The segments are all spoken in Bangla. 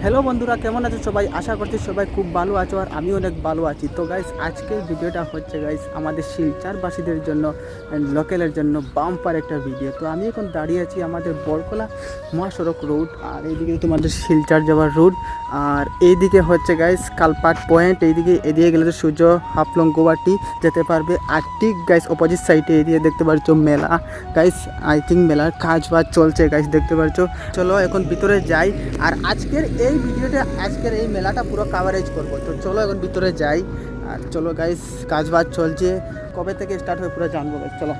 বন্ধুরা, কেমন আছো সবাই? আশা করছি সবাই খুব ভালো আছো আর আমি অনেক ভালো আছি। তো গাইস আজকের ভিডিওটা হচ্ছে গাইস আমাদের শিলচারবাসীদের জন্য লোকেলের জন্য বাম্পার একটা ভিডিও তো আমি এখন দাঁড়িয়ে আছি আমাদের বরকলা মহাসড়ক রোড আর এইদিকে তোমাদের শিলচার যাওয়ার রোড আর এইদিকে হচ্ছে গাইস কালপাট পয়েন্ট এইদিকে এদিকে গেলে তো সূর্য, হাফলং গোয়াটি যেতে পারবে। আর ঠিক গাইস অপোজিট সাইডে এদিকে দেখতে পাচ্ছ মেলা। গাইস আই থিঙ্ক মেলার কাজ বাজ চলছে গাইস দেখতে পাচ্ছ চলো এখন ভিতরে যাই। আর আজকের এই ভিডিওটা আজকের এই মেলাটা পুরো কাভারেজ করব। তো চলো এখন ভিতরে যাই। আর চলো গাইস কাজ বাজ চলছে। কবে থেকে স্টার্ট হয়ে পুরো জানব guys, চলো।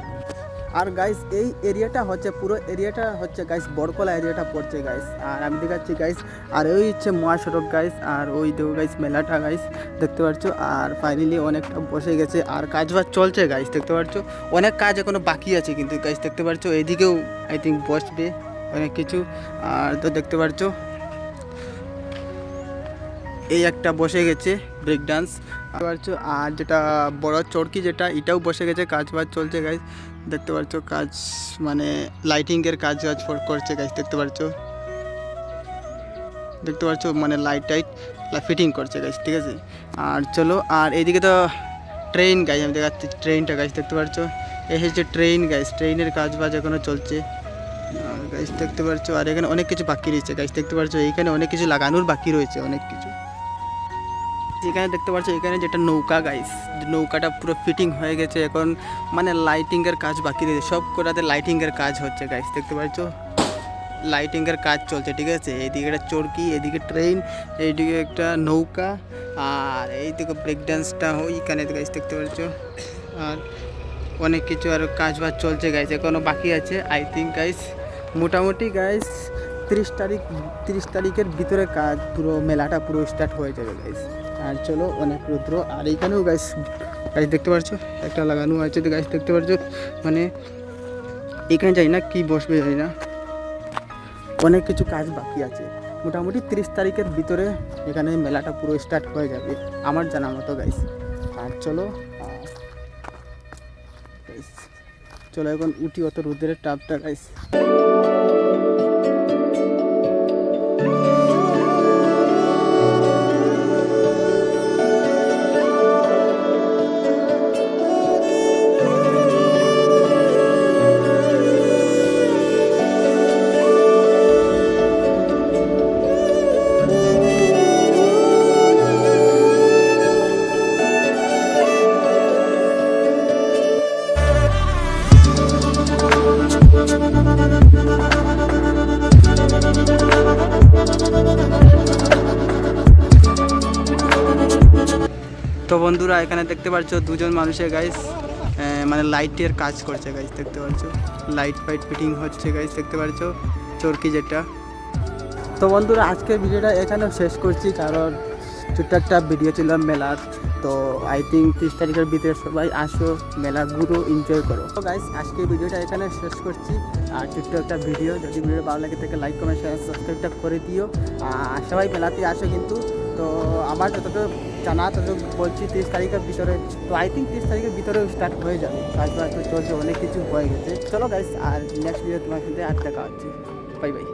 আর গাইস এই এরিয়াটা হচ্ছে পুরো এরিয়াটা হচ্ছে গাইস বড়কলা এরিয়াটা পড়ছে গাইস আর আমি দেখাচ্ছি গাইস আর ওই হচ্ছে মহাসড়ক গাইস আর ওই দেখো গাইস মেলাটা গাইস দেখতে পাচ্ছ। আর ফাইনালি অনেকটা বসে গেছে। আর কাজ বাজ চলছে গাইস দেখতে পাচ্ছ। অনেক কাজ এখনও বাকি আছে কিন্তু গাইস দেখতে পাচ্ছ। এইদিকেও আই থিঙ্ক বসবে অনেক কিছু। আর তো দেখতে পাচ্ছ। এই একটা বসে গেছে ব্রেক ডান্স পাচ্ছ, আর যেটা বড় চরকি যেটা, এটাও বসে গেছে, কাজ বাজ চলছে গাইজ দেখতে পাচ্ছ, কাজ মানে লাইটিংয়ের কাজ ফর- করছে গাইজ দেখতে পাচ্ছ? দেখতে পাচ্ছ মানে লাইট টাইট ফিটিং করছে গাইজ ঠিক আছে? আর চলো, আর এইদিকে তো ট্রেন গাইজ আমি দেখাচ্ছি ট্রেনটা গাইজ দেখতে পাচ্ছ? এই হচ্ছে ট্রেন গাইজ ট্রেনের কাজ বাজ এখনও চলছে। গাইজ দেখতে পাচ্ছ, আর এখানে অনেক কিছু বাকি রয়েছে গাইজ দেখতে পাচ্ছ, এইখানে অনেক কিছু লাগানোর বাকি রয়েছে, অনেক কিছু। এখানে দেখতে পাচ্ছ, এখানে যেটা নৌকা গাইস নৌকাটা পুরো ফিটিং হয়ে গেছে। এখন মানে লাইটিংয়ের কাজ বাকি রয়েছে। সব কটাতে লাইটিংয়ের কাজ হচ্ছে গাইস দেখতে পাচ্ছ? লাইটিংয়ের কাজ চলছে, ঠিক আছে? এইদিকে একটা চরকি, এদিকে ট্রেন এইদিকে একটা নৌকা, আর এইদিকে ব্রেক ডান্সটা ওইখানে গাইস দেখতে পাচ্ছ? আর অনেক কিছু আর কাজ বাজ চলছে গাইস এখনও বাকি আছে আই থিঙ্ক গাইস মোটামুটি গাইস তিরিশ তারিখ, তিরিশ তারিখের ভিতরে কাজ পুরো মেলাটা পুরো স্টার্ট হয়ে যাবে গাইস আর চলো, অনেক রুদ্র। আর এইখানেও গাইস গাইস দেখতে পাচ্ছ একটা লাগানো আছে গাইস দেখতে পাচ্ছ মানে এখানে যাই না কি বসবে যাই না। অনেক কিছু কাজ বাকি আছে। মোটামুটি তিরিশ তারিখের ভিতরে এখানে মেলাটা পুরো স্টার্ট হয়ে যাবে, আমার জানা মতো গাইস আর চলো চলো এখন উঠি অত রোদের টাপটা গাইস বন্ধুরা, এখানে দেখতে পাচ্ছ দুজন মানুষের গাইস মানে লাইটের কাজ করছে গাইস দেখতে পাচ্ছ? লাইট ফাইট ফিটিং হচ্ছে গাইস দেখতে পাচ্ছ? চরকি যেটা। তো বন্ধুরা, আজকের ভিডিওটা এখানে শেষ করছি, কারণ ছোট্ট একটা ভিডিও ছিল মেলার। তো আই থিঙ্ক তিরিশ তারিখের ভিতরে সবাই আসো, মেলা ঘুরো এনজয় করো। তো গাইস আজকের ভিডিওটা এখানে শেষ করছি। আর ছোট্ট একটা ভিডিও যদি ভিডিও ভালো লাগে থেকে লাইক কমেন্ট শেয়ার সাবস্ক্রাইবটা করে দিও। আর সবাই মেলাতে আসো কিন্তু। তো আমার যতটুকু জানা, ততটুকু বলছি, তিরিশ তারিখের ভিতরে, তো আই থিঙ্ক তিরিশ তারিখের ভিতরে স্টার্ট হয়ে যাবে। কাজ বাজ তো চলছে, অনেক কিছু হয়ে গেছে। চলো গাইস আর নেক্সট ভিডিও তোমার সাথে আর দেখা হচ্ছে। Bye bye